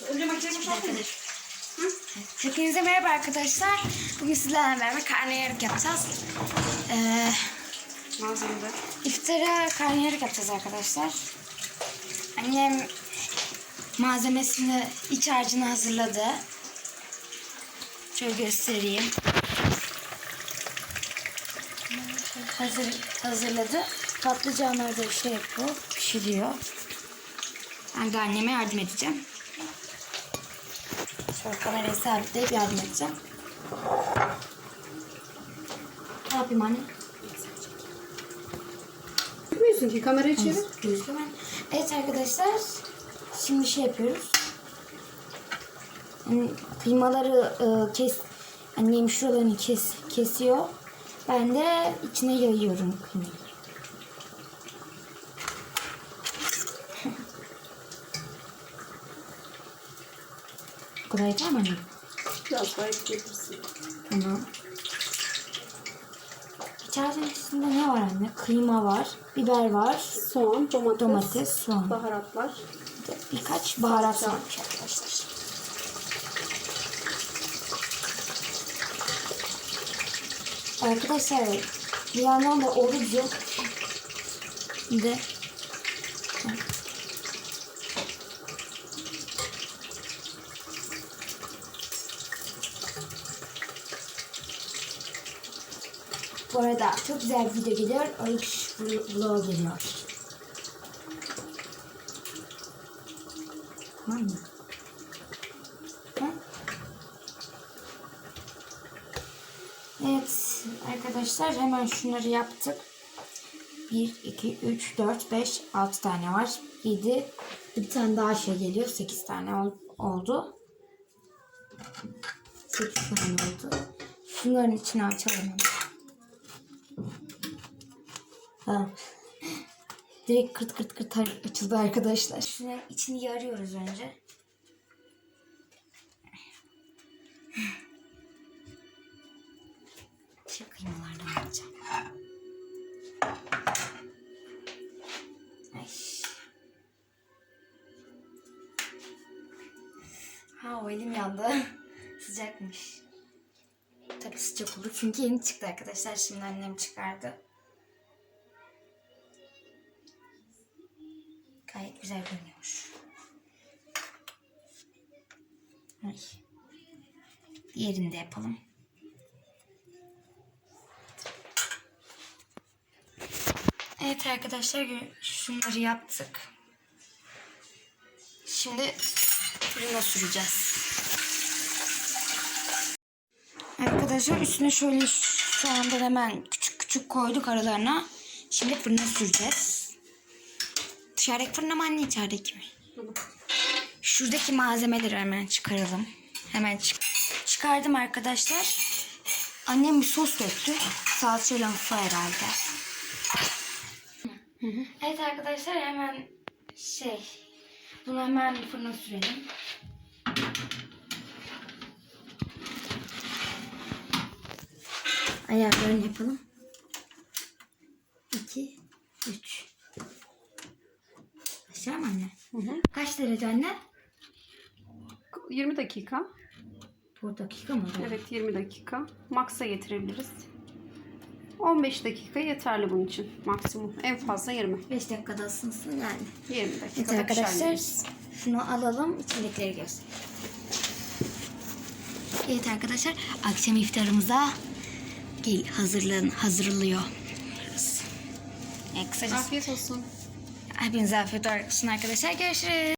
Önce makineyi boşaltın. Hepinize merhaba arkadaşlar. Bugün sizlerle beraber karnıyarık yapacağız. Ee, Malzemede. iftara karnıyarık yapacağız arkadaşlar. Annem malzemesini, iç harcını hazırladı. Şöyle göstereyim. Hazır, hazırladı. Patlıcanları da şey yapıyor, pişiriyor. Ben de anneme yardım edeceğim. Şöyle kamerayı sabitleyip yardım edeceğim. Ne yapayım anne? Bilmiyorsun ki kamerayı çevir. Gözüküyor ben. Evet arkadaşlar. Şimdi şey yapıyoruz. Yani kıymaları e, kes, annem şuralarını kes, kesiyor. Ben de içine yayıyorum kıymayı. Kadar yeter mi anne? Biraz daha ekleyebilirsin. Tamam. İçerisinin üstünde ne var anne? Kıyma var, biber var, Soğan, domates, domates, soğan. baharatlar. Birkaç baharat varmış arkadaşlar. Arkadaşlar bir yandan da. Bir de Bu arada çok güzel bir video geliyor. Oruç vlog geliyor. Evet arkadaşlar hemen şunları yaptık. 1, 2, 3, 4, 5, 6 tane var. 7, bir tane daha şey geliyor. 8 tane ol- oldu. 8 tane oldu. Şunların içine açalım. Tamam. Direkt kırt kırt kırt açıldı arkadaşlar. Şuna içini yarıyoruz önce. Şu kıymalardan alacağım. Ha o elim yandı. Sıcakmış. Tabii sıcak olur çünkü yeni çıktı arkadaşlar. Şimdi annem çıkardı. Güzel görünüyor. Ay. Diğerini de yapalım. Evet arkadaşlar şunları yaptık. Şimdi fırına süreceğiz. Arkadaşlar üstüne şöyle şu anda hemen küçük küçük koyduk aralarına. Şimdi fırına süreceğiz. Dışarıdaki fırına mı anne içerideki mi? Şuradaki malzemeleri hemen çıkaralım. Hemen çık çıkardım arkadaşlar. Annem bir sos döktü. Salçayla mutfağı herhalde. Evet arkadaşlar hemen şey bunu hemen fırına sürelim. Ayarlarını yapalım. 2 3 Mı anne? Hı hı. Kaç derece anne? 20 dakika. Bu dakika mı? Evet 20 dakika. Max'a getirebiliriz. 15 dakika yeterli bunun için. Maksimum. En fazla 20. 5 dakikada ısınsın yani. 20 Evet dakikada arkadaşlar şunu alalım içindekileri göster. Evet arkadaşlar akşam iftarımıza gel hazırlan hazırlıyor. Evet, kısacası Afiyet olsun. Hepinize afiyet olsun arkadaşlar. Görüşürüz.